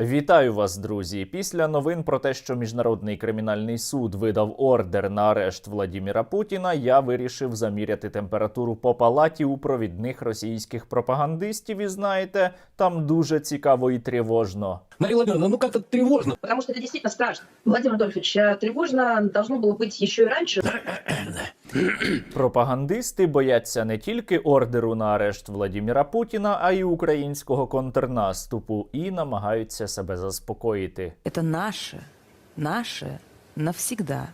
Вітаю вас, друзі! Після новин про те, що міжнародний кримінальний суд видав ордер на арешт Владіміра Путіна, я вирішив заміряти температуру по палаті у провідних російських пропагандистів. І знаєте, там дуже цікаво і тривожно. Мария Владимировна, ну как-то тревожно. Потому что это действительно страшно. Владимир Адольфович, а тревожно должно было быть еще и раньше. Пропагандисти бояться не тільки ордеру на арешт Владіміра Путіна, а й українського контрнаступу і намагаються себе заспокоїти. Это наше, наше навсегда.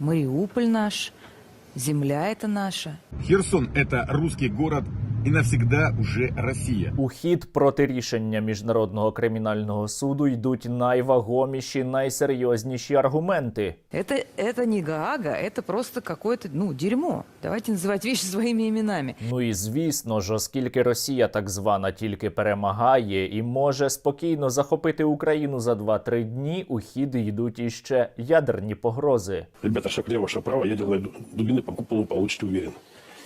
Мариуполь наш, земля это наша. Херсон – это русский город и навсегда уже Россия. У хід проти рішення міжнародного кримінального суду йдуть найвагоміші, найсерйозніші аргументи. Это, это не Гаага, это просто какое-то, ну, дерьмо. Давайте называть вещи своими именами. Ну і звісно ж, оскільки Росія так звана тільки перемагає і може спокійно захопити Україну за 2-3 дні, у хід йдуть іще ядерні погрози. Ребята, шаг лево, шаг право, ядерные ду- дубины по куполу получите уверен.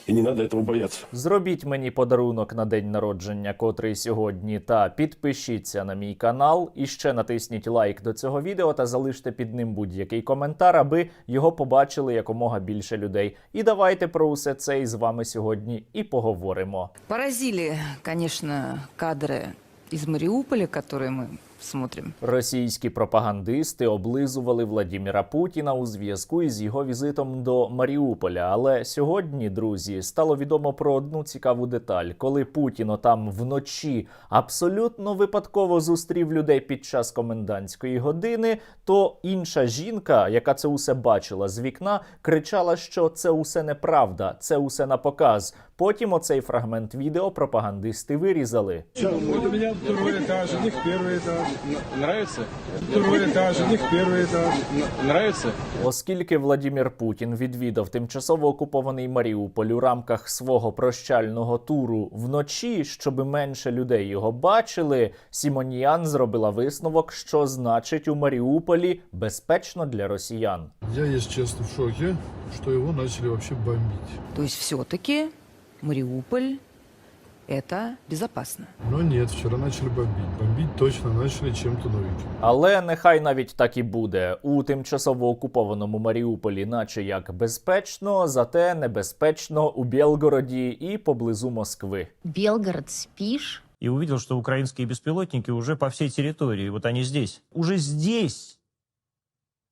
И не надо этого бояться. Зробіть мені подарунок на день народження, котрий сьогодні, та підпишіться на мій канал. І ще натисніть лайк до цього відео та залиште під ним будь-який коментар, аби його побачили якомога більше людей. І давайте про усе це із вами сьогодні і поговоримо. Поразили, конечно, кадры из Мариуполя, которые мы смотрим. Російські пропагандисти облизували Владіміра Путіна у зв'язку із його візитом до Маріуполя. Але сьогодні, друзі, стало відомо про одну цікаву деталь. Коли Путін там вночі абсолютно випадково зустрів людей під час комендантської години, то інша жінка, яка це усе бачила з вікна, кричала, що це усе неправда, це усе на показ. Потім оцей фрагмент відео пропагандисти вирізали. Вот у меня второй этаж, у них первый этаж. Нравится? Второй этаж, у них первый этаж. Нравится? Оскільки Владімір Путін відвідав тимчасово окупований Маріуполь у рамках свого прощального туру вночі, щоб менше людей його бачили, Сімоніян зробила висновок, що значить у Маріуполі безпечно для росіян. Я, если честно, в шоке, что его начали вообще бомбить. То есть все-таки Мариуполь это безопасно. Но нет, вчера начали бомбить. Бомбить точно начали чем-то новеньким. Але нехай навіть так і буде. У тимчасово окупованому Маріуполі, наче як безпечно, зате небезпечно у Білгороді і поблизу Москви. Белгород, спишь? и увидел, что украинские беспилотники уже по всей территории, вот они здесь. Уже здесь,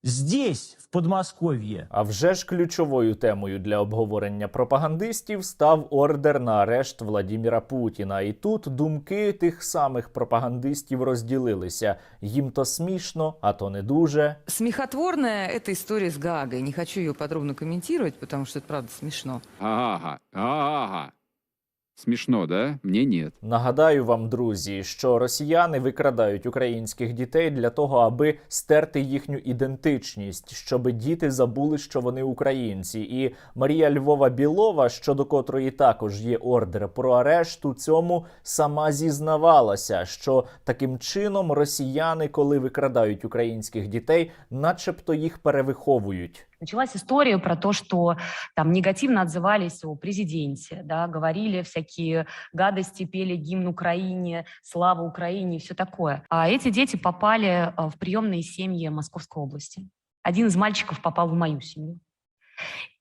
здесь, в Подмосковье. А вже ж ключовою темою для обговорення пропагандистів став ордер на арешт Владіміра Путіна. І тут думки тих самих пропагандистів розділилися. Їм то смішно, а то не дуже. Смехотворная эта история с Гаагой. Не хочу ее подробно комментировать, потому что это правда смешно. Ага, ага. Смешно, да? Мне нет. Нагадаю вам, друзі, що росіяни викрадають українських дітей для того, аби стерти їхню ідентичність, щоб діти забули, що вони українці. І Марія Львова Білова, щодо котрої також є ордер про арешт, у цьому сама зізнавалася, що таким чином росіяни, коли викрадають українських дітей, начебто їх перевиховують. Началась история про то, что там негативно отзывались о президенте, да, говорили всякие гадости, пели гимн Украине, слава Украине и все такое. А эти дети попали э, в приемные семьи Московской области. Один из мальчиков попал в мою семью.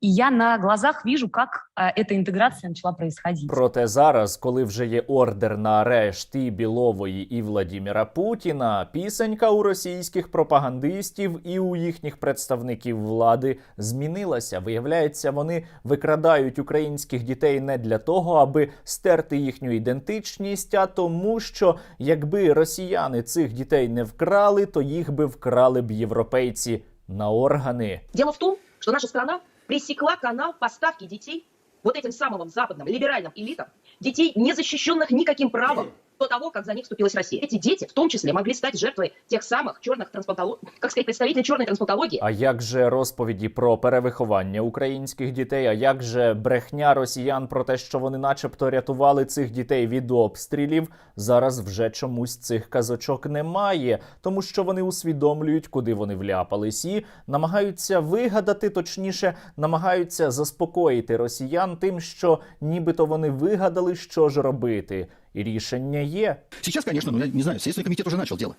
И я на глазах вижу, как э, эта интеграция начала происходить. Проте зараз, коли вже є ордер на арешт і Білової і Владіміра Путіна, пісенька у російських пропагандистів і у їхніх представників влади змінилася. Виявляється, вони викрадають українських дітей не для того, аби стерти їхню ідентичність, а тому, що якби росіяни цих дітей не вкрали, то їх би вкрали б європейці на органи. Дело в том, что наша страна пресекла канал поставки детей вот этим самым западным либеральным элитам, детей, не защищенных никаким правом до того, как за них вступилась Россия. Эти дети, в том числе, могли стать жертвой тех самых черных трансплантологий, как сказать, представителей черной трансплантологии, А як же розповіді про перевиховання українських дітей? А як же брехня росіян про те, що вони, начебто, рятували цих дітей від обстрілів? Зараз вже чомусь цих казочок немає, тому що вони усвідомлюють, куди вони вляпались, і намагаються вигадати, точніше, намагаються заспокоїти росіян тим, що нібито вони вигадали, що ж робити. Рішення є. Сейчас, конечно, ну, я не знаю, Следственный комитет уже начал дело.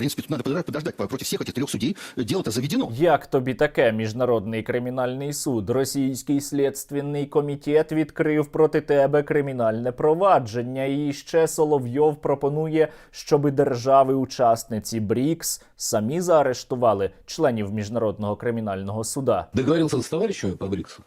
принципе, тут надо подождать, подождать. Против всех этих трех судей дело-то заведено. Як тобі таке міжнародний кримінальний суд? Російський слідственний комітет відкрив проти тебе кримінальне провадження. І ще Соловйов пропонує, щоби держави-учасниці БРІКС самі заарештували членів міжнародного кримінального суда. Договорился с товарищами по БРИКСу,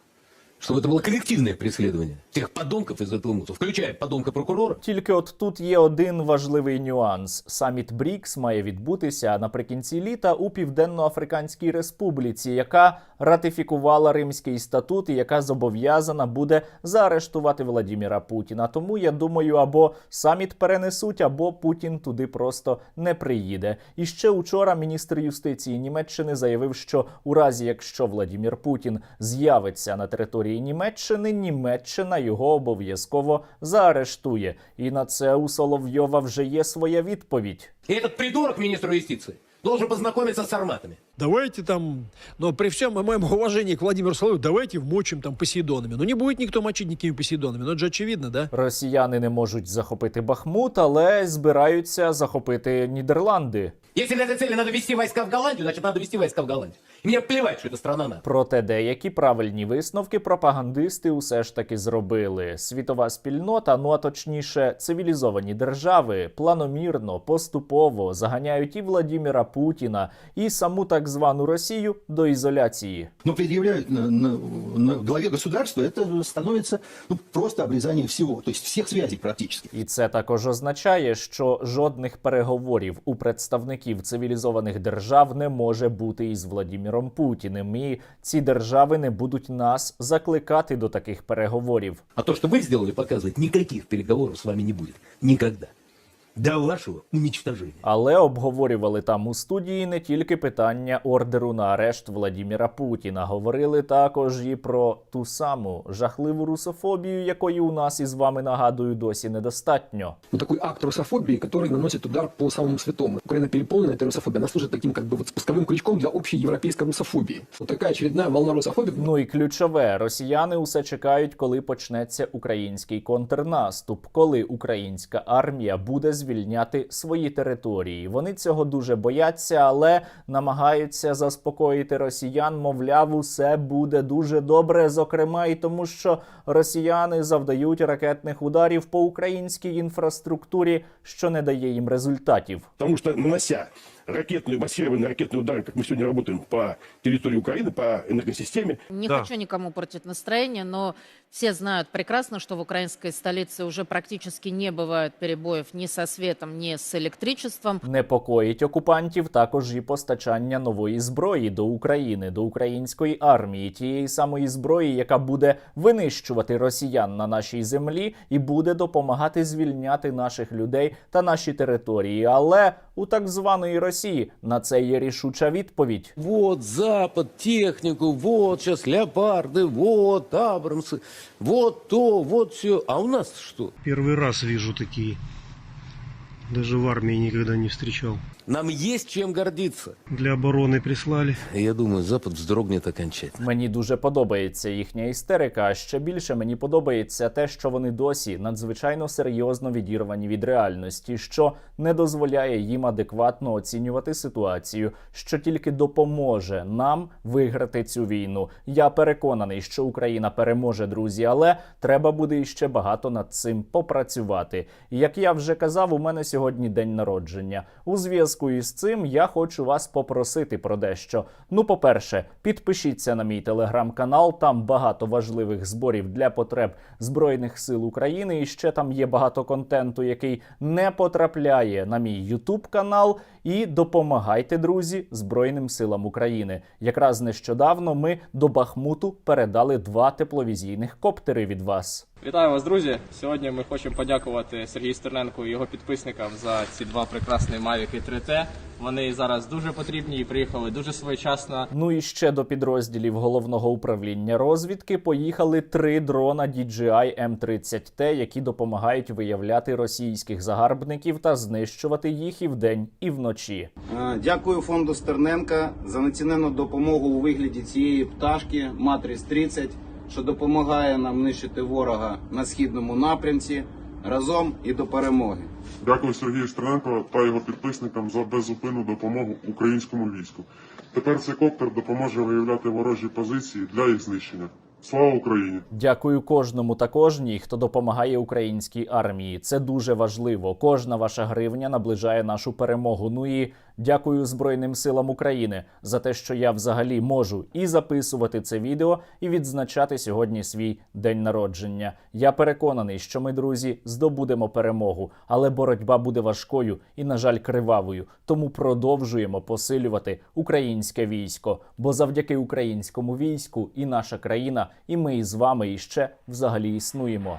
чтобы это было коллективное преследование тех подонков из этого МУСа, включая подонка прокурора. Тільки от тут є один важливий нюанс: саміт БРІКС має відбутися наприкінці літа у Південно-Африканській Республіці, яка ратифікувала Римський статут і яка зобов'язана буде заарештувати Владіміра Путіна. Тому я думаю, або саміт перенесуть, або Путін туди просто не приїде. І ще учора міністр юстиції Німеччини заявив, що у разі якщо Владімір Путін з'явиться на території Німеччини, Німеччина його обов'язково заарештує. І на це у Соловйова вже є своя відповідь. И этот придурок, министр юстиции, должен познакомиться с арматами. Давайте там, но при всем моем уважении к Владимиру Соловьеву, давайте вмочим там Посейдонами. Ну не будет никто мочить никакими Посейдонами, ну это же очевидно, да? Росіяни не можуть захопити Бахмут, але збираються захопити Нідерланди. Если для этой цели надо вести войска в Голландию, значит надо вести войска в Голландию. И мне плевать, что это страна НАТО. Проте деякі правильні висновки пропагандисти усе ж таки зробили. Світова спільнота, ну а точніше, цивілізовані держави, планомірно, поступово заганяють і Владіміра Путіна, і саму так звану Росію до ізоляції. Но предъявляют на, на- на главе государства, это становится ну, просто обрезание всего, то есть всех связей практически. І це також означає, що жодних переговорів у представників цивілізованих держав не може бути із Владіміром Путіним. І ці держави не будуть нас закликати до таких переговорів. А то, що ви зробили, показують, ніяких переговорів з вами не буде. Никогда До вашего уничтожения. Але обговорювали там у студії не тільки питання ордеру на арешт Владіміра Путіна. Говорили також і про ту саму жахливу русофобію, якої у нас із вами нагадую досі недостатньо. Вот такой акт русофобии, который наносит удар по самому святому. Украина переполнена этой русофобией. Она служит таким как бы вот спусковым крючком для общей европейской русофобии. Вот такая очередная волна русофобии. Ну і ключове, росіяни усе чекають, коли почнеться український контрнаступ, коли українська армія буде звільняти свої території. Вони цього дуже бояться, але намагаються заспокоїти росіян. Мовляв, усе буде дуже добре. Зокрема, і тому, що росіяни завдають ракетних ударів по українській інфраструктурі, що не дає їм результатів. тому що нанося ракетные, массированные ракетные удары, как мы сегодня работаем по территории Украины, по энергосистеме, Не хочу никому портить настроение, но все знают прекрасно, что в украинской столице уже практически не бывает перебоев ни со светом, ни с электричеством. Непокоїть окупантів також і постачання нової зброї до України, до української армії, тієї самої зброї, яка буде винищувати росіян на нашій землі і буде допомагати звільняти наших людей та наші території. Але у так званої Росії на це є рішуча відповідь. Вот Запад, технику, вот сейчас леопарды, вот Абрамсы, вот то, вот все. А у нас что? Первый раз вижу такие. Даже в армии никогда не встречал. Нам есть чем гордиться. Для обороны прислали. Я думаю, Запад вздрогнет окончательно. Мені дуже подобається їхня істерика. А ще більше мені подобається те, що вони досі надзвичайно серйозно відірвані від реальності, що не дозволяє їм адекватно оцінювати ситуацію, що тільки допоможе нам виграти цю війну. Я переконаний, що Україна переможе, друзі, але треба буде іще багато над цим попрацювати. Як я вже казав, у мене сьогодні день народження. У зв'язку із цим я хочу вас попросити про дещо. Ну, по-перше, підпишіться на мій телеграм-канал. Там багато важливих зборів для потреб Збройних сил України. І ще там є багато контенту, який не потрапляє на мій Ютуб канал. І допомагайте, друзі, Збройним силам України. Якраз нещодавно ми до Бахмуту передали два тепловізійних коптери від вас. Вітаю вас, друзі! Сьогодні ми хочемо подякувати Сергію Стерненку і його підписникам за ці два прекрасні Mavic 3T. Вони зараз дуже потрібні і приїхали дуже своєчасно. Ну і ще до підрозділів головного управління розвідки поїхали три дрона DJI M30T, які допомагають виявляти російських загарбників та знищувати їх і вдень, і вночі. Е, Дякую фонду Стерненка за неціненну допомогу у вигляді цієї пташки Матріс 30, що допомагає нам нищити ворога на східному напрямці. разом і до перемоги. Дякую Сергію Стерненко та його підписникам за беззупинну допомогу українському війську. Тепер цей коптер допоможе виявляти ворожі позиції для їх знищення. Слава Україні! Дякую кожному та кожній, хто допомагає українській армії. Це дуже важливо. Кожна ваша гривня наближає нашу перемогу. Ну і дякую Збройним силам України за те, що я взагалі можу і записувати це відео, і відзначати сьогодні свій день народження. Я переконаний, що ми, друзі, здобудемо перемогу, але боротьба буде важкою і, на жаль, кривавою. Тому продовжуємо посилювати українське військо. Бо завдяки українському війську і наша країна, і ми із вами іще взагалі існуємо.